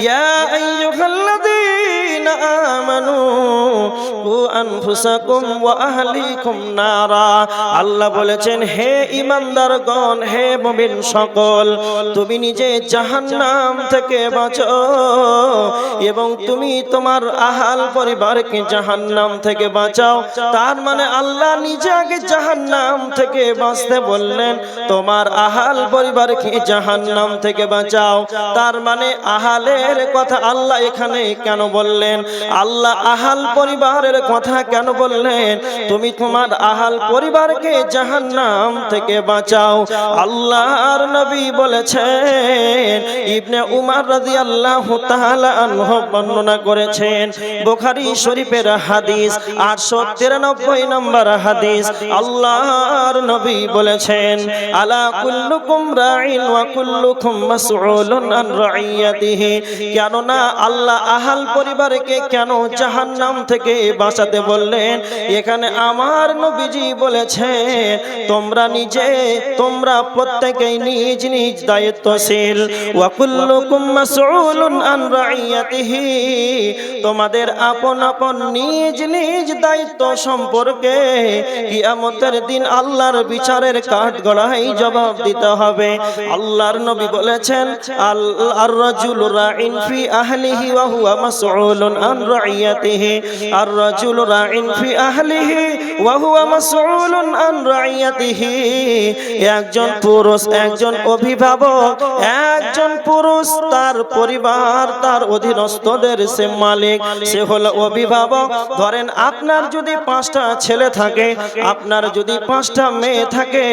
يا أيها আল্লাহ বলেছেন, হে ইমানদারগণ, হে মুমিন সকল, তুমি নিজে জাহান্নাম থেকে বাঁচো এবং তুমি তোমার আহাল পরিবারকে জাহান্নাম থেকে বাঁচাও। তার মানে আল্লাহ নিজে আগে জাহান্নাম থেকে বাঁচতে বললেন, তোমার আহাল পরিবারকে জাহান্নাম থেকে বাঁচাও। তার মানে আহালের কথা আল্লাহ এখানে কেন বললেন? আল্লাহ আহাল পরিবারের কথা কেন বললেন? তুমি তোমার আহাল পরিবারকে জাহান্নাম থেকে বাঁচাও। আল্লাহর নবী বলেছেন, ইবনে উমার তাআলা আনহু বর্ণনা করেছেন, বুখারী শরীফের হাদিস 893 নম্বর হাদিস, আল্লাহর নবী বলেছেন, আলা কুল্লুকুম রাইন ওয়া কুল্লুকুম মাসউলুন আন রাইয়াতিহি। কেননা আল্লাহ আহাল পরিবারকে কেন জাহান্নাম থেকে বাঁচাতে বললেন, এখানে আমার নবীজি বলেছে তোমরা নিজে, তোমরা প্রত্যেকেই নিজ নিজ দায়িত্বশীল। ওয়া কুল্লুকুম মাসউলুন আন রাইয়াতিহি, তোমাদের আপন আপন নিজ নিজ দায়িত্ব সম্পর্কে কিয়ামতের দিন আল্লাহর বিচারের কাঠ গড়াই জবাব দিতে হবে। আল্লাহর নবী বলেছেন আর রাজুল রাইন ফি আহলিহি ওয়া হুয়া মাসউলুন আন রাইয়াতিহি। আর রাইন ফি আহলিহি ওয়া হুয়া মাসউলুন আন রাইয়াতিহি একজন পুরুষ, একজন অভিভাবক, একজন পুরুষ, তার পরিবার, তার অধীনস্থদের সে মালিক, সে হলো অভিভাবক। ধরেন আপনার যদি পাঁচটা ছেলে থাকে, আপনার যদি পাঁচটা মেয়ে থাকে,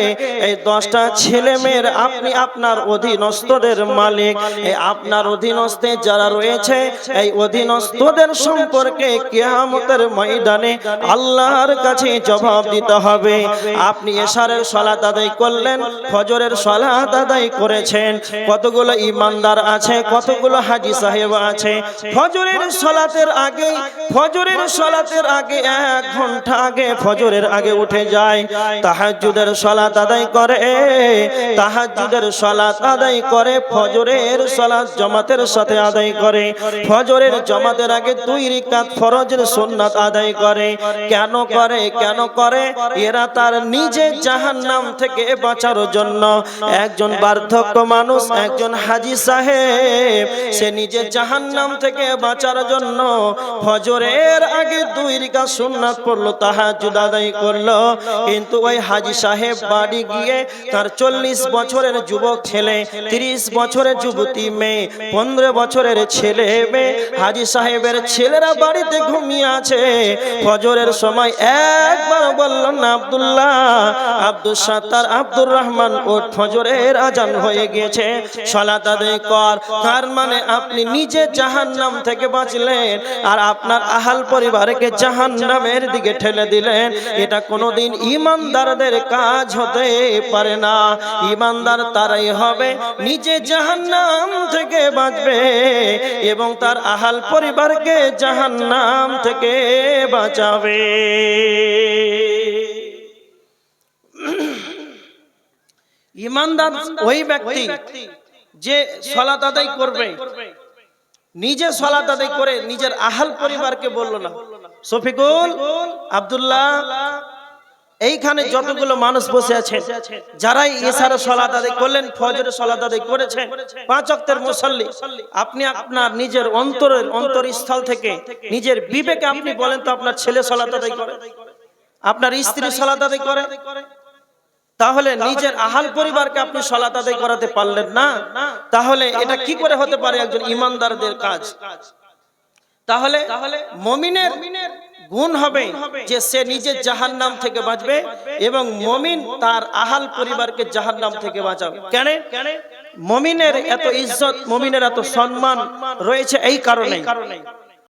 এই দশটা ছেলে মেয়ের আপনি আপনার অধীনস্থদের মালিক। এই আপনার অধীনস্থে যারা রয়েছে, এই অধীনস্থদের সম্পর্কে কেয়ামতের ময়দানে আল্লাহর কাছে জবাব দিতে হবে। আপনি এশারের সলাত আদায় করলেন, ফজরের সলাত আদায় করেছেন। কতগুলো ইমানদার আছে, কতগুলো হাজি সাহেব আছে। ফজরের সলাতের আগে, ফজরের সলাতের আগে এক ঘণ্টা আগে ফজরের আগে উঠে যায়। তাহাজ্জুদের সলাত আদায় করে, তাহাজ্জুদের সলাত আদায় করে, ফজরের সলাত জামাতের সাথে আদায় করে। ফজরের জামাতের আগে দুই রিকাত ফরজের সুন্নাত আদায় করে। কেন করে কেন করে? এরা তার নিজে জাহান্নাম থেকে বাঁচার জন্য। একজন বার্ধক্য মানুষ, একজন হাজি সাহেব, সে নিজে জাহান্নাম থেকে বাঁচার জন্য ফজরের আগে দুই রিকা সুন্নাত পড়ল, তাহাজ্জুদ আদায় করল। কিন্তু ওই হাজি সাহেব বাড়ি গিয়ে তার চল্লিশ বছরের যুবক ছেলে, তিরিশ বছরের যুবতী মেয়ে, পনেরো বছরের ছেলে মেয়ে, হাজি সাহেবের ছেলেরা বাড়িতে ঘুমিয়ে আছে। ফজরের সময় একবার বললেন, আব্দুল্লাহ, আব্দুল সাত্তার, আব্দুর রহমান ও ফজরের আজান হয়ে গিয়েছে। সলাত আদায় কর। তার মানে আপনি নিজে জাহান্নাম থেকে বাঁচলেন আর আপনার আহাল পরিবারকে জাহান্নামের দিকে ঠেলে দিলেন। এটা কোনোদিন ইমানদারদের কাজ হতে পারে না। ইমানদার তারাই হবে, নিজে জাহান্নাম থেকে বাঁচবে এবং তার আহাল পরিবারকে জাহান্নাম থেকে বাঁচাবে। ইমানদার ওই ব্যক্তি যে সলা আদায় করবে, নিজে সলা আদায় করে নিজের আহাল পরিবারকে বলল না। শফিকুল, আব্দুল্লাহ এইখানে যতগুলো মানুষ বসে আছে যারাই এসারে সলাত আদায় করলেন ফজরে সলাত আদায় করেছেন পাঁচ অক্তের মুসল্লি আপনি আপনার নিজের অন্তরের অন্তরস্থল থেকে নিজের বিবেকে আপনি বলেন তো আপনার ছেলে সলাত আদায় করে? আপনার স্ত্রী সলাত আদায় করে? তাহলে নিজের আহাল পরিবারকে আপনি সলাত আদায় করাতে পারলেন না। তাহলে এটা কি করে হতে পারে একজন ইমানদারদের কাজ? তাহলে মমিনের গুণ হবে যে সে নিজে জাহান নাম থেকে বাঁচবে এবং মমিন তার আহাল পরিবারকে জাহান নাম থেকে বাঁচাবে কেন? মমিনের এত ইজ্জত মমিনের এত সম্মান রয়েছে এই কারণে